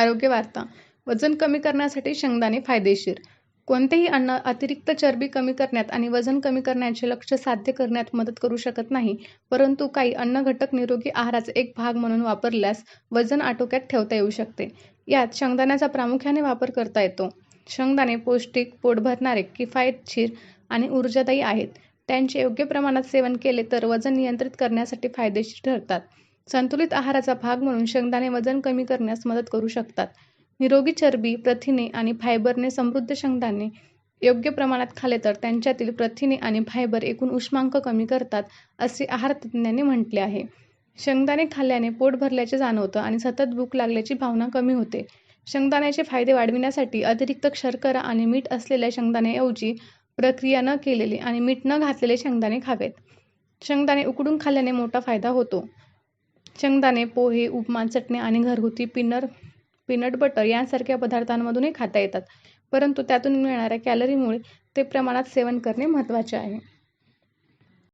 आरोग्य वार्ता वजन कमी करण्यासाठी शेंगदाणे फायदेशीर. कोणतेही अन्न अतिरिक्त चरबी कमी करण्यात आणि वजन कमी करण्याचे लक्ष साध्य करण्यात मदत करू शकत नाही परंतु काही अन्न घटक निरोगी आहाराचा एक भाग म्हणून वापरल्यास वजन आटोक्यात ठेवता येऊ शकते. यात शेंगदाण्याचा प्रामुख्याने वापर करता येतो. शेंगदाणे पौष्टिक पोट भरणारे किफायतशीर आणि ऊर्जादायी आहेत. त्यांचे योग्य प्रमाणात सेवन केले तर वजन नियंत्रित करण्यासाठी फायदेशीर ठरतात. संतुलित आहाराचा भाग म्हणून शेंगदाणे वजन कमी करण्यास मदत करू शकतात. निरोगी चरबी प्रथिने आणि फायबरने समृद्ध शेंगदाणे योग्य प्रमाणात खाले तर त्यांच्यातील प्रथिने आणि फायबर एकूण उष्मांक कमी करतात असे आहार तज्ज्ञांनी म्हटले आहे. शेंगदाणे खाल्ल्याने पोट भरल्याचे जाणवतं आणि सतत भूक लागल्याची भावना कमी होते. शेंगदाण्याचे फायदे वाढविण्यासाठी अतिरिक्त शर्करा आणि मीठ असलेल्या शेंगदाण्याऐवजी प्रक्रिया न केलेले आणि मीठ न घातलेले शेंगदाणे खावेत. शेंगदाणे उकडून खाल्ल्याने मोठा फायदा होतो. शेंगदाणे पोहे उपमा चटणी आणि घरगुती पिनर पीनट बटर यांसारख्या पदार्थांमधूनही खाता येतात. परंतु त्यातून मिळणाऱ्या कॅलरीमुळे ते प्रमाणात सेवन करणे महत्त्वाचे आहे.